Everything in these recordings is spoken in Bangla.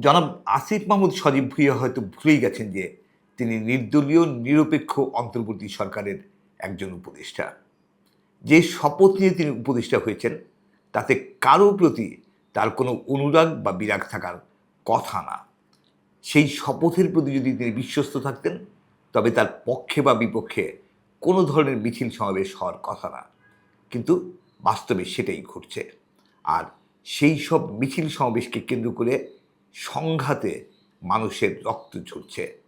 জনাব আসিফ মাহমুদ সজীব ভুইয়া হয়তো ভুলেই গেছেন যে তিনি নির্দলীয়, নিরপেক্ষ অন্তর্বর্তী সরকারের একজন উপদেষ্টা। যে শপথ নিয়ে তিনি উপদেষ্টা হয়েছেন, তাতে কারও প্রতি তার কোনো অনুরাগ বা বিরাগ থাকার কথা না। সেই শপথের প্রতি যদি তিনি বিশ্বস্ত থাকতেন, তবে তার পক্ষে বা বিপক্ষে কোনো ধরনের মিছিল সমাবেশ হওয়ার কথা না। কিন্তু বাস্তবে সেটাই ঘটছে। আর সেই সব মিছিল সমাবেশকে কেন্দ্র করে সংঘাতে মানুষের রক্ত ঝরছে।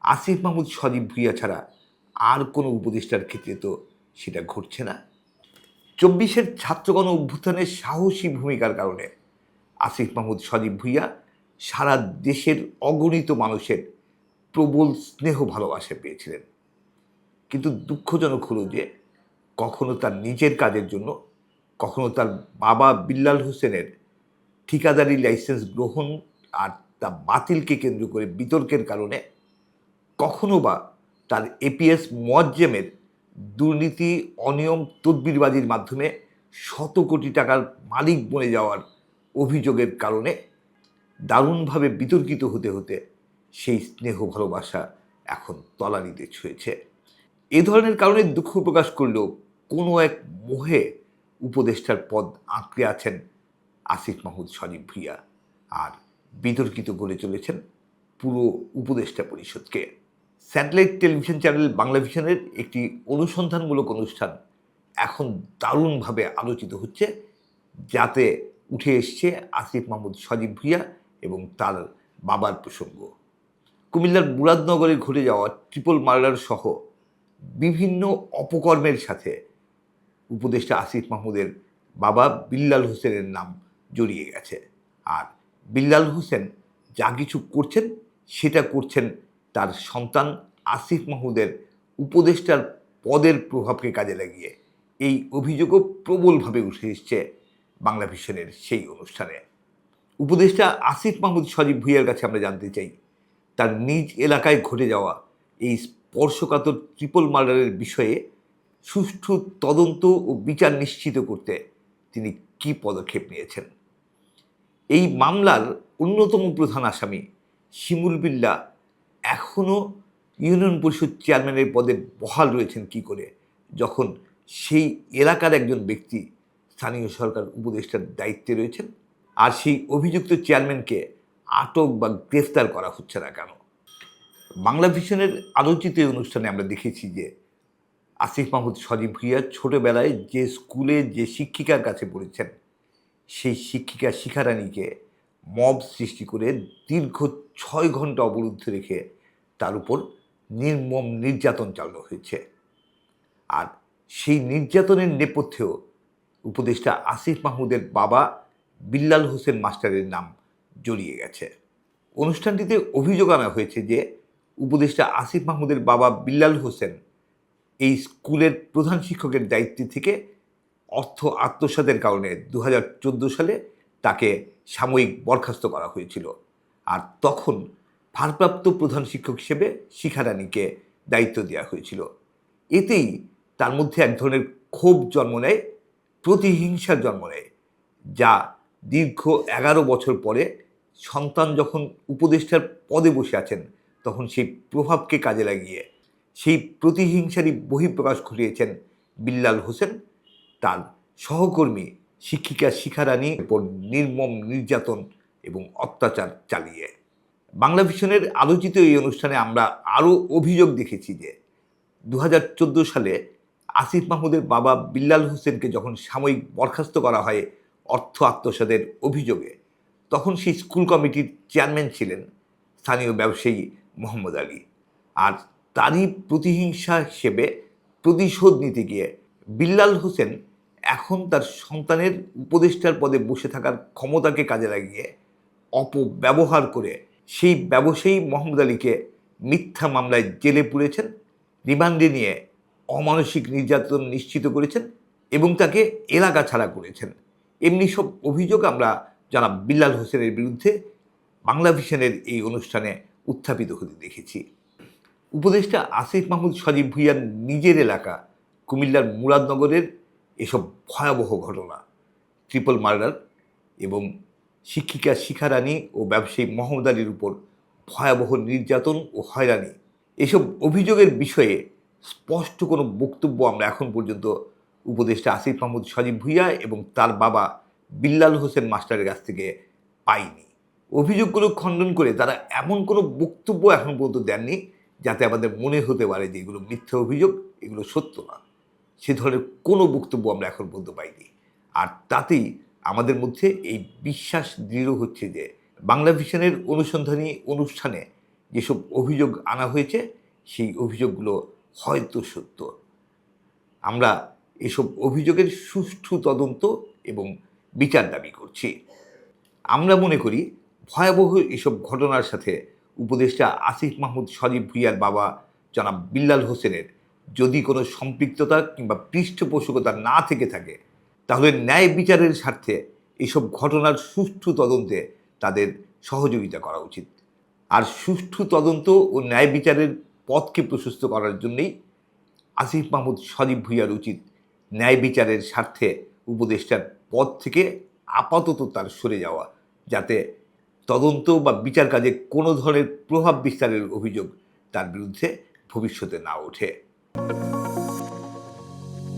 আসিফ মাহমুদ সজীব ভুইয়া ছাড়া আর কোনো উপদেষ্টার ক্ষেত্রে তো সেটা ঘটছে না। চব্বিশের ছাত্রগণ অভ্যুত্থানের সাহসী ভূমিকার কারণে আসিফ মাহমুদ সজীব ভুইয়া সারা দেশের অগণিত মানুষের প্রবল স্নেহ ভালোবাসা পেয়েছিলেন। কিন্তু দুঃখজনক হলো যে কখনো তার নিজের কাজের জন্য, কখনো তার বাবা বিল্লাল হোসেনের ঠিকাদারি লাইসেন্স গ্রহণ আর তা বাতিলকে কেন্দ্র করে বিতর্কের কারণে কখনো বা তার এপিএস মোয়াজ্জেমের দুর্নীতি, অনিয়ম, তদবিরবাজির মাধ্যমে শত কোটি টাকার মালিক বনে যাওয়ার অভিযোগের কারণে দারুণভাবে বিতর্কিত হতে হতে সেই স্নেহ ভালোবাসা এখন তলানিতে ছুঁয়েছে এ ধরনের কারণে দুঃখ প্রকাশ করলেও কোনো এক মোহে উপদেষ্টার পদ আঁকড়ে আছেন আসিফ মাহমুদ শরীফ ভুইয়া আর বিতর্কিত করে চলেছেন পুরো উপদেষ্টা পরিষদকে। স্যাটেলাইট টেলিভিশন চ্যানেল বাংলা ভিশনের একটি অনুসন্ধানমূলক অনুষ্ঠান এখন দারুণভাবে আলোচিত হচ্ছে, যাতে উঠে এসছে আসিফ মাহমুদ, সজীব ভুইয়া এবং তার বাবার প্রসঙ্গ। কুমিল্লার মুরাদনগরে ঘটে যাওয়া ট্রিপল মার্ডার সহ বিভিন্ন অপকর্মের সাথে উপদেষ্টা আসিফ মাহমুদের বাবা বিল্লাল হোসেনের নাম জড়িয়ে গেছে। আর বিল্লাল হোসেন যা কিছু করছেন, সেটা করছেন তার সন্তান আসিফ মাহমুদের উপদেষ্টার পদের প্রভাবকে কাজে লাগিয়ে। এই অভিযোগও প্রবলভাবে উঠে এসছে বাংলা ভিশনের সেই অনুষ্ঠানে। উপদেষ্টা আসিফ মাহমুদ সজীব ভুইয়ার কাছে আমরা জানতে চাই, তার নিজ এলাকায় ঘটে যাওয়া এই স্পর্শকাতর ট্রিপল মার্ডারের বিষয়ে সুষ্ঠু তদন্ত ও বিচার নিশ্চিত করতে তিনি কী পদক্ষেপ নিয়েছেন? এই মামলার অন্যতম প্রধান আসামি শিমুল বিল্লা এখনও ইউনিয়ন পরিষদ চেয়ারম্যানের পদে বহাল রয়েছেন কি করে? যখন সেই এলাকার একজন ব্যক্তি স্থানীয় সরকার উপদেষ্টার দায়িত্বে রয়েছেন আর সেই অভিযুক্ত চেয়ারম্যানকে আটক বা গ্রেফতার করা হচ্ছে না কেন? বাংলা ভিশনের আলোচিত এই অনুষ্ঠানে আমরা দেখেছি যে আসিফ মাহমুদ সজীব ভুইয়া ছোটোবেলায় যে স্কুলে যে শিক্ষিকার কাছে পড়েছেন সেই শিক্ষিকা শিখারানীকে মব সৃষ্টি করে দীর্ঘ ছয় ঘণ্টা অবরুদ্ধ রেখে তার উপর নির্মম নির্যাতন চালানো হয়েছে। আর সেই নির্যাতনের নেপথ্যেও উপদেষ্টা আসিফ মাহমুদের বাবা বিল্লাল হোসেন মাস্টারের নাম জড়িয়ে গেছে। অনুষ্ঠানটিতে অভিযোগ আনা হয়েছে যে উপদেষ্টা আসিফ মাহমুদের বাবা বিল্লাল হোসেন এই স্কুলের প্রধান শিক্ষকের দায়িত্ব থেকে অর্থ আত্মসাতের কারণে দু হাজার চোদ্দ সালে তাকে সাময়িক বরখাস্ত করা হয়েছিল। আর তখন ভারপ্রাপ্ত প্রধান শিক্ষক হিসেবে শিখারানীকে দায়িত্ব দেওয়া হয়েছিল। এতেই তার মধ্যে এক ধরনের ক্ষোভ জন্ম নেয়, প্রতিহিংসার জন্ম নেয়, যা দীর্ঘ এগারো বছর পরে সন্তান যখন উপদেষ্টার পদে বসে আছেন, তখন সেই প্রভাবকে কাজে লাগিয়ে সেই প্রতিহিংসারই বহিঃপ্রকাশ ঘটিয়েছেন বিল্লাল হোসেন তার সহকর্মী, শিক্ষিকা শিখারানী উপর নির্মম নির্যাতন এবং অত্যাচার চালিয়ে। বাংলা ভিশনের আলোচিত এই অনুষ্ঠানে আমরা আরও অভিযোগ দেখেছি যে দু হাজার চোদ্দ সালে আসিফ মাহমুদের বাবা বিল্লাল হোসেনকে যখন সাময়িক বরখাস্ত করা হয় অর্থ আত্মসাদের অভিযোগে, তখন সেই স্কুল কমিটির চেয়ারম্যান ছিলেন স্থানীয় ব্যবসায়ী মোহাম্মদ আলী। আর তারই প্রতিহিংসা হিসেবে প্রতিশোধ নিতে গিয়ে বিল্লাল হোসেন এখন তার সন্তানের উপদেষ্টার পদে বসে থাকার ক্ষমতাকে কাজে লাগিয়ে অপব্যবহার করে সেই ব্যবসায়ী মোহাম্মদ আলীকে মিথ্যা মামলায় জেলে পুরেছেন, রিমান্ডে নিয়ে অমানসিক নির্যাতন নিশ্চিত করেছেন এবং তাকে এলাকা ছাড়া করেছেন। এমনি সব অভিযোগ আমরা যারা বিল্লাল হোসেনের বিরুদ্ধে বাংলা ভিশনের এই অনুষ্ঠানে উত্থাপিত হতে দেখেছি। উপদেষ্টা আসিফ মাহমুদ সজীব ভুইয়ার নিজের এলাকা কুমিল্লার মুরাদনগরের এসব ভয়াবহ ঘটনা। ট্রিপল মার্ডার এবং শিক্ষিকা শিখারানী ও ব্যবসায়ী মোহাম্মদ আলীর উপর ভয়াবহ নির্যাতন ও হয়রানি। এসব অভিযোগের বিষয়ে স্পষ্ট কোনো বক্তব্য আমরা এখন পর্যন্ত উপদেষ্টা আসিফ মাহমুদ সজীব ভুইয়া এবং তার বাবা বিল্লাল হোসেন মাস্টারের কাছ থেকে পাইনি। অভিযোগগুলো খণ্ডন করে তারা এমন কোনো বক্তব্য এখন পর্যন্ত দেননি যাতে আমাদের মনে হতে পারে যে এগুলো মিথ্যা অভিযোগ, এগুলো সত্য না। সে ধরনের কোনো বক্তব্য আমরা এখন পর্যন্ত পাইনি। আর তাতেই আমাদের মধ্যে এই বিশ্বাস দৃঢ় হচ্ছে যে বাংলা ভিশনের অনুসন্ধানী অনুষ্ঠানে যেসব অভিযোগ আনা হয়েছে, সেই অভিযোগগুলো হয়তো সত্য। আমরা এসব অভিযোগের সুষ্ঠু তদন্ত এবং বিচার দাবি করছি। আমরা মনে করি ভয়াবহ এসব ঘটনার সাথে উপদেষ্টা আসিফ মাহমুদ সজীব ভুইয়ার বাবা জনাব বিল্লাল হোসেনের যদি কোনো সম্পৃক্ততা কিংবা পৃষ্ঠপোষকতা না থেকে থাকে, তাহলে ন্যায় বিচারের স্বার্থে এসব ঘটনার সুষ্ঠু তদন্তে তাদের সহযোগিতা করা উচিত। আর সুষ্ঠু তদন্ত ও ন্যায় বিচারের পথকে প্রশস্ত করার জন্যেই আসিফ মাহমুদ সজীব ভুইয়ার উচিত ন্যায় বিচারের স্বার্থে উপদেষ্টার পদ থেকে আপাতত তার সরে যাওয়া, যাতে তদন্ত বা বিচার কাজে কোনো ধরনের প্রভাব বিস্তারের অভিযোগ তার বিরুদ্ধে ভবিষ্যতে না ওঠে। you